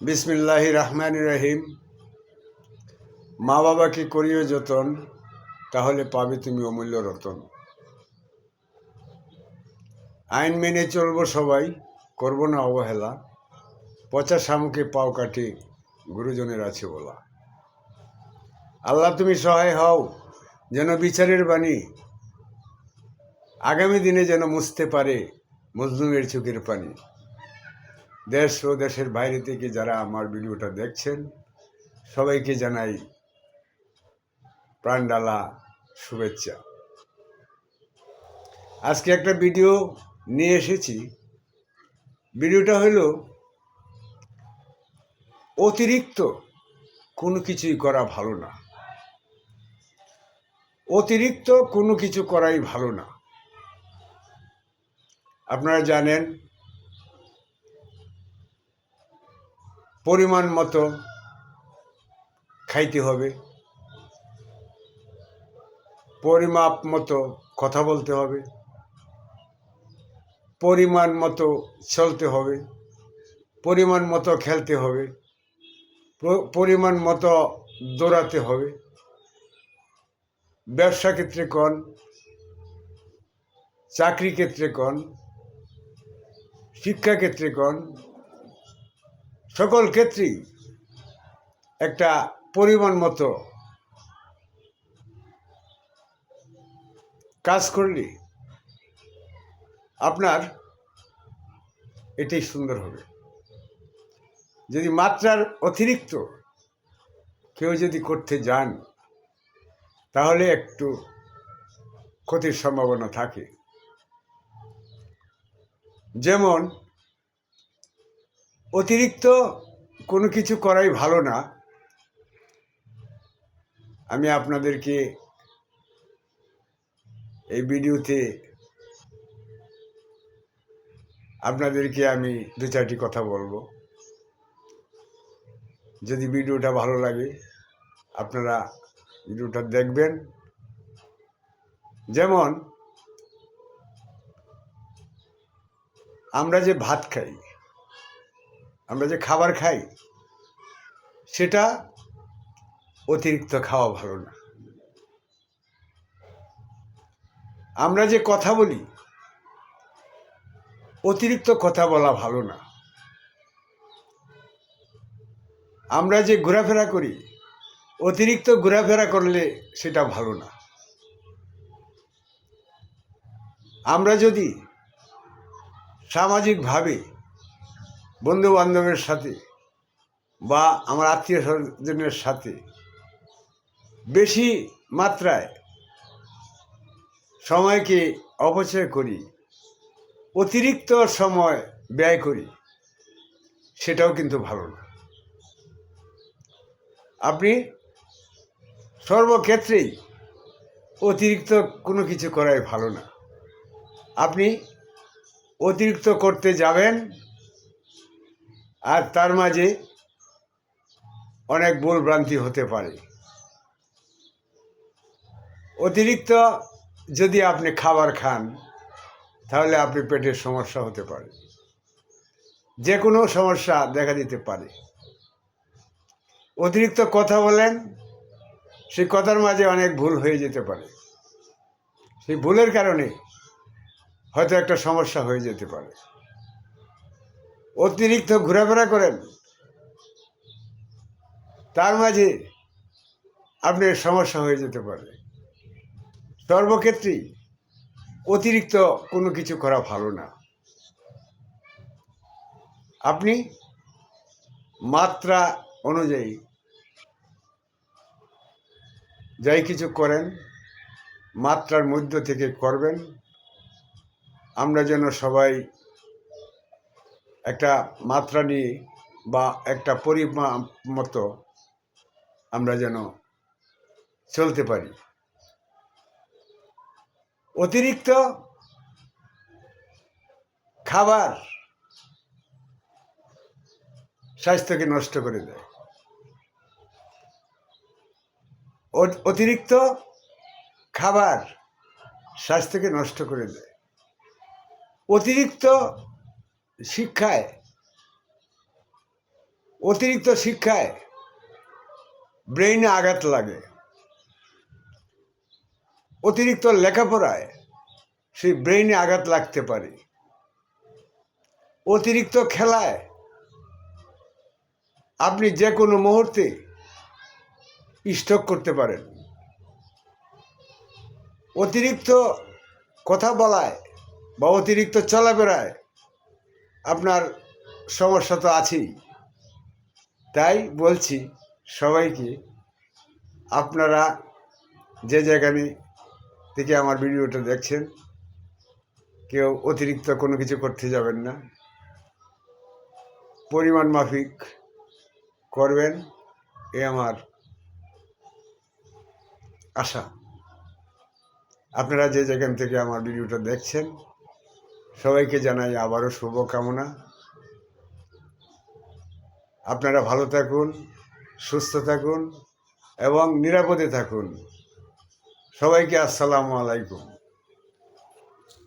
বিসমিল্লাহ রহমান রহিম। মা বাবাকে করিও যতন, তাহলে পাবে তুমি অমূল্য রতন। আইন মেনে চলবো সবাই, করব না অবহেলা। পচা শামুকে পাও কাটে গুরুজনের আছে বলা। আল্লাহ তুমি সহায় হও, যেন বিচারের বাণী আগামী দিনে যেন মুছতে পারে মজলুমের চোখের পানি। দেশ ও দেশের বাইরে থেকে যারা আমার ভিডিওটা দেখছেন, সবাইকে জানাই প্রাণডালা শুভেচ্ছা। আজকে একটা ভিডিও নিয়ে এসেছি। ভিডিওটা হলো অতিরিক্ত কোনো কিছুই করা ভালো না। অতিরিক্ত কোনো কিছু করাই ভালো না। আপনারা জানেন পরিমাণ মতো খাইতে হবে। পরিমাপ মতো কথা বলতে হবে। পরিমাণ মতো চলতে হবে। পরিমাণ মতো খেলতে হবে। পরিমাণ মতো দৌড়াতে হবে। ব্যবসা ক্ষেত্রে কন, চাকরি ক্ষেত্রে কন শিক্ষাক্ষেত্রে কন সকল ক্ষেত্রেই একটা পরিমাণ মতো কাজ করলে আপনার এটাই সুন্দর হবে। যদি মাত্রার অতিরিক্ত কেউ যদি করতে যান, তাহলে একটু ক্ষতির সম্ভাবনা থাকে। যেমন অতিরিক্ত কোনো কিছু করাই ভালো না। আমি আপনাদেরকে এই ভিডিওতে আপনাদেরকে আমি দু চারটি কথা বলব। যদি ভিডিওটা ভালো লাগে, আপনারা ভিডিওটা দেখবেন। যেমন, আমরা যে ভাত খাই আমরা যে খাবার খাই, সেটা অতিরিক্ত খাওয়া ভালো না। আমরা যে কথা বলি, অতিরিক্ত কথা বলা ভালো না। আমরা যে ঘোরাফেরা করি, অতিরিক্ত ঘোরাফেরা করলে সেটা ভালো না। আমরা যদি সামাজিকভাবে বন্ধু বান্ধবের সাথে বা আমার আত্মীয় স্বজনের সাথে বেশি মাত্রায় সময়কে অপচয় করি, অতিরিক্ত সময় ব্যয় করি, সেটাও কিন্তু ভালো না। আপনি সর্বক্ষেত্রেই অতিরিক্ত কোনো কিছু করাই ভালো না। আপনি অতিরিক্ত করতে যাবেন আর তার মাঝে অনেক ভুল ভ্রান্তি হতে পারে। অতিরিক্ত যদি আপনি খাবার খান, তাহলে আপনি পেটের সমস্যা হতে পারে। যে কোনো সমস্যা দেখা দিতে পারে। অতিরিক্ত কথা বলেন, সেই কথার মাঝে অনেক ভুল হয়ে যেতে পারে। সেই ভুলের কারণে হয়তো একটা সমস্যা হয়ে যেতে পারে। অতিরিক্ত ঘোরাফেরা করেন। তার মাঝে আপনার সমস্যা হয়ে যেতে পারে। সর্বক্ষেত্রেই অতিরিক্ত কোনো কিছু করা ভালো না। আপনি মাত্রা অনুযায়ী যাই কিছু করেন, মাত্রার মধ্য থেকে করবেন। আমরা যেন সবাই একটা মাত্রা নিয়ে বা একটা পরিমাপ মতো আমরা যেন চলতে পারি। অতিরিক্ত খাবার স্বাস্থ্যকে নষ্ট করে দেয়। অতিরিক্ত খাবার স্বাস্থ্যকে নষ্ট করে দেয়। অতিরিক্ত শিক্ষায়, অতিরিক্ত শিক্ষায় ব্রেইনে আঘাত লাগে। অতিরিক্ত লেখাপড়ায় সেই ব্রেইনে আঘাত লাগতে পারে। অতিরিক্ত খেলায় আপনি যে কোনো মুহূর্তে স্টক করতে পারেন। অতিরিক্ত কথা বলায় বা অতিরিক্ত চলাফেরায় আপনার সমস্যা তো আছেই। তাই বলছি সবাইকে, আপনারা যে যেখানে থেকে আমার ভিডিওটা দেখছেন, কেউ অতিরিক্ত কোনো কিছু করতে যাবেন না। পরিমাণ মাফিক করবেন, এ আমার আশা। আপনারা যে যেখান থেকে আমার ভিডিওটা দেখছেন সবাইকে জানাই আবারও শুভকামনা। আপনারা ভালো থাকুন, সুস্থ থাকুন এবং নিরাপদে থাকুন। সবাইকে আসসালামু আলাইকুম।